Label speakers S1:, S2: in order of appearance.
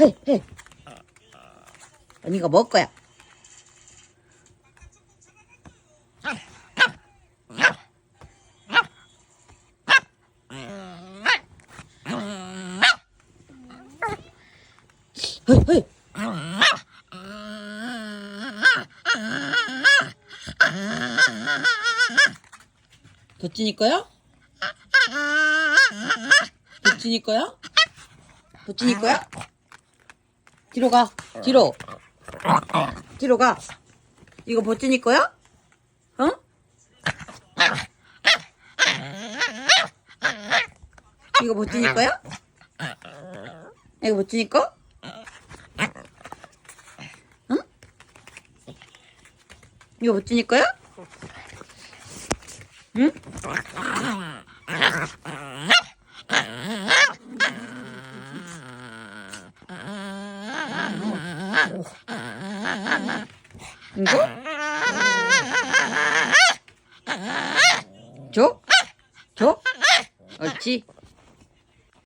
S1: 헤이, 헤이. 언니가 먹을 거야. 헤이, 헤이. 도찐이 거야? 도찐이 거야? 도찐이 거야? 뒤로 가. 뒤로. 뒤로 가. 이거 보찐이 거야? 어? 이거 보찐이 거야? 이거 보찐이 거? 응? 이거 보찐이 거야? 응? 이거? 줘? 줘? 옳지.